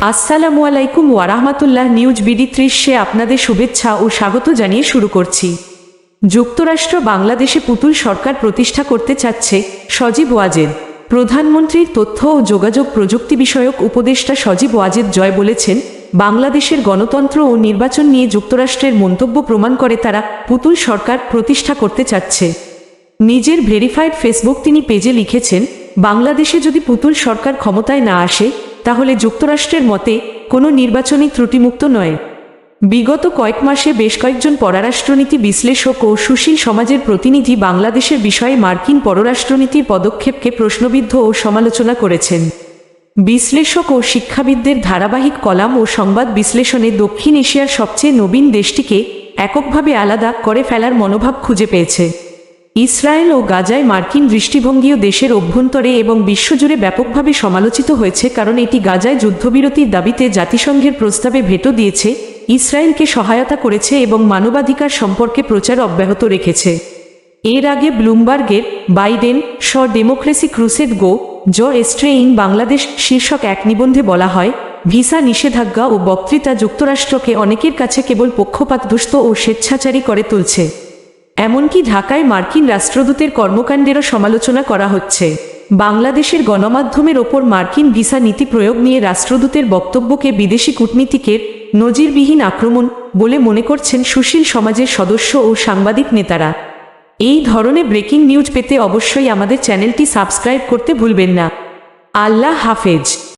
আসসালামু আলাইকুম ওয়ারাহমাতুল্লাহ news BD ত্রিশে আপনাদের শুভেচ্ছা ও স্বাগত জানিয়ে শুরু করছি। যুক্তরাষ্ট্র বাংলাদেশে পুতুল সরকার প্রতিষ্ঠা করতে চাচ্ছে সজীব ওয়াজেদ। প্রধানমন্ত্রীর তথ্য ও যোগাযোগ প্রযুক্তি বিষয়ক উপদেষ্টা সজীব ওয়াজেদ জয় বলেছেন, বাংলাদেশের গণতন্ত্র ও নির্বাচন নিয়ে যুক্তরাষ্ট্রের মন্তব্য প্রমাণ করে তারা পুতুল সরকার প্রতিষ্ঠা করতে চাচ্ছে। নিজের ভেরিফাইড ফেসবুক তিনি পেজে লিখেছেন, বাংলাদেশে যদি পুতুল সরকার ক্ষমতায় না আসে তাহলে যুক্তরাষ্ট্রের মতে, কোনো নির্বাচনী ত্রুটিমুক্ত নয়। বিগত কয়েক মাসে বেশ কয়েকজন পররাষ্ট্রনীতি বিশ্লেষক ও সুশীল সমাজের প্রতিনিধি বাংলাদেশের বিষয়ে মার্কিন পররাষ্ট্রনীতির পদক্ষেপকে প্রশ্নবিদ্ধ ও সমালোচনা করেছেন। বিশ্লেষক ও শিক্ষাবিদদের ধারাবাহিক কলাম ও সংবাদ বিশ্লেষণে দক্ষিণ এশিয়ার সবচেয়ে নবীন দেশটিকে এককভাবে আলাদা করে ফেলার মনোভাব খুঁজে পেয়েছে। ইসরায়েল ও গাজায় মার্কিন দৃষ্টিভঙ্গিও দেশের অভ্যন্তরে এবং বিশ্বজুড়ে ব্যাপকভাবে সমালোচিত হয়েছে কারণ এটি গাজায় যুদ্ধবিরতির দাবিতে জাতিসংঘের প্রস্তাবে ভেটো দিয়েছে, ইসরায়েলকে সহায়তা করেছে এবং মানবাধিকার সম্পর্কে প্রচার অব্যাহত রেখেছে। এর আগে ব্লুমবার্গের Biden's democracy crusade goes astray in Bangladesh শীর্ষক এক নিবন্ধে বলা হয়, ভিসা নিষেধাজ্ঞা ও বক্তৃতা যুক্তরাষ্ট্রকে অনেকের কাছে কেবল পক্ষপাতদুষ্ট ও স্বেচ্ছাচারী করে তুলছে। এমনকি ঢাকায় মার্কিন রাষ্ট্রদূতের কর্মকাণ্ডেরও সমালোচনা করা হচ্ছে। বাংলাদেশের গণমাধ্যমের ওপর মার্কিন ভিসা নীতি প্রয়োগ নিয়ে রাষ্ট্রদূতের বক্তব্যকে বিদেশি কূটনীতিকের নজিরবিহীন আক্রমণ বলে মনে করছেন সুশীল সমাজের সদস্য ও সাংবাদিক নেতারা। এই ধরনের ব্রেকিং নিউজ পেতে অবশ্যই আমাদের চ্যানেলটি সাবস্ক্রাইব করতে ভুলবেন না। আল্লাহ হাফেজ।